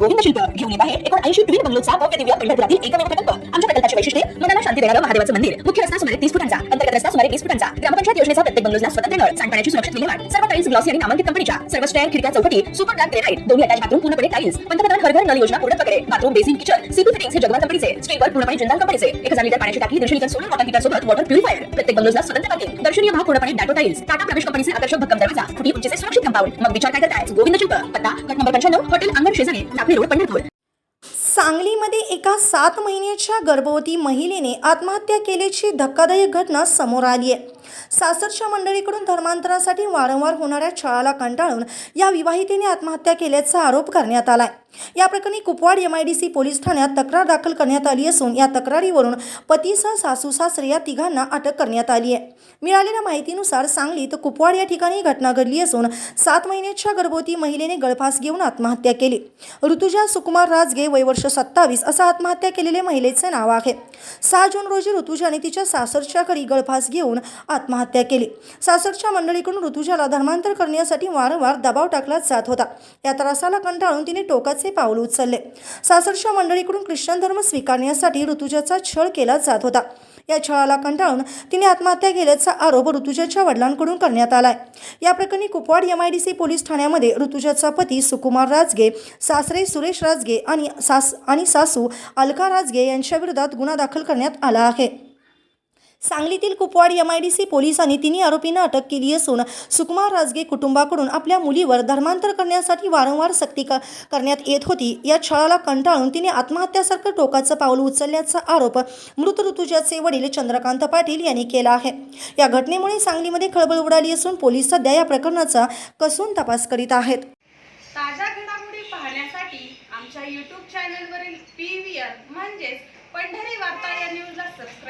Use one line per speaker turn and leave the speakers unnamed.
गोविंद शिल्प घेऊन येत आहे. एकूण ऐंशी ट्विन बंगलोचा भव्य दिव्य पंढरपुरातील एकमेव प्रकल्प. आमच्या प्रकल्पाची वैशिष्ट्ये मनाला शांती देणारं महादेवाचं मंदिर. मुख्य रस्ता सुमारे तीस फुटांचा. अंतर्गत रस्ता सुमारे वीस फुटांचा. ग्रामपंचायत योजनेचा प्रत्येक बंगलोजला स्वतंत्र नळ सांडपाण्याची सुरक्षित विल्हेवाट सर्व टाईल्स ग्लॉसी आणि नामांकित कंपनीच्या सर्व स्टँड खिडक्या चौकटी सुपर ग्रांड ग्रेनाइट दोन्ही अटॅच बाथरूम पूर्णपणे टाईल्स पंतप्रधान हर घर नल योजना पूर्ण प्रकारे bathroom basin kitchen CP fittings हे जगवान कंपनीचे स्टीलवर पूर्णपणे जिंदाल कंपनीचे एक हजार लिटर पाण्याची टाकी दीडशे लिटर सोलर वॉटर हीटर सोबत वॉटर प्युरिफायर प्रत्येक बंगलोजला स्वतंत्र पार्किंग दर्शनीय भाग पूर्णपणे डाटो टाईल्स टाटा प्रवेश कंपनीचे आकर्षक भक्कम दरवाजा. फुटी उंचीचे सुरक्षित कंपाऊंड मग विचार काय करताय? गोविंद शिल्प पत्ता. गट नंबर पंच्याण्णव हॉटेल अंगण शेजारी टाकळी रोड पंढरपूर.
सांगलीमध्ये एका सात महिन्याच्या गर्भवती महिलेने आत्महत्या केल्याची धक्कादायक घटना समोर आली आहे. सासरच्या मंडळीकडून धर्मांतरासाठी वारंवार होणाऱ्या छळाला कंटाळून या विवाहितेने आत्महत्या केल्याचा आरोप करण्यात आला या प्रकरणी Kupwad M I D C police ठाण्यात तक्रार दाखल करण्यात आली असून या तक्रारीवरून पतीसह सासू सासरे या तिघांना अटक करण्यात आली आहे. मिळालेल्या माहितीनुसार सांगलीत कुपवाड या ठिकाणी घटना घडली असून सात महिन्याच्या गर्भवती महिलेने गळफास घेऊन आत्महत्या केली. ऋतुजा सुकुमार राजगे वय वर्ष सत्तावीस असं आत्महत्या केलेल्या महिलेचे नाव आहे. सहा जून रोजी ऋतुजाने तिच्या सासरच्या घरी गळफास घेऊन आत्महत्या केली. सासरच्या मंडळीकडून ऋतुजाला धर्मांतर करण्यासाठी वारंवार दबाव टाकला जात होता. या त्रासाला कंटाळून तिने टोकाचे पाऊल उचलले. सासरच्या मंडळीकडून ख्रिश्चन धर्म स्वीकारण्यासाठी ऋतुजाचा छळ केला जात होता. या छळाला कंटाळून तिने आत्महत्या केल्याचा आरोप ऋतुजाच्या वडिलांकडून करण्यात आलाय. या प्रकरणी Kupwad M I D C police ठाण्यामध्ये ऋतुजाचा पती सुकुमार राजगे सासरे सुरेश राजगे आणि सास आणि सासू अलका राजगे यांच्याविरोधात गुन्हा दाखल करण्यात आला आहे. सांगलीतील Kupwad M I D C पोलिसांनी तिन्ही आरोपींना अटक केली असून सुकुमार राजगे कुटुंबाकडून आपल्या मुलीवर धर्मांतर करण्यासाठी वारंवार सक्ती करण्यात येत होती. या छळाला कंटाळून तिने आत्महत्यासारखं टोकाचं पाऊल उचलल्याचा आरोप मृत ऋतुजाचे वडील चंद्रकांत पाटील यांनी केला आहे. या घटनेमुळे सांगलीमध्ये खळबळ उडाली असून पोलीस सध्या या प्रकरणाचा कसून तपास करीत आहेत.
ताज्या घडामोडी पाहण्यासाठी आमच्या यूट्यूब चॅनलवरील पी व्ही आर म्हणजेच पंढरी वार्ता या न्यूजला सबस्क्राईब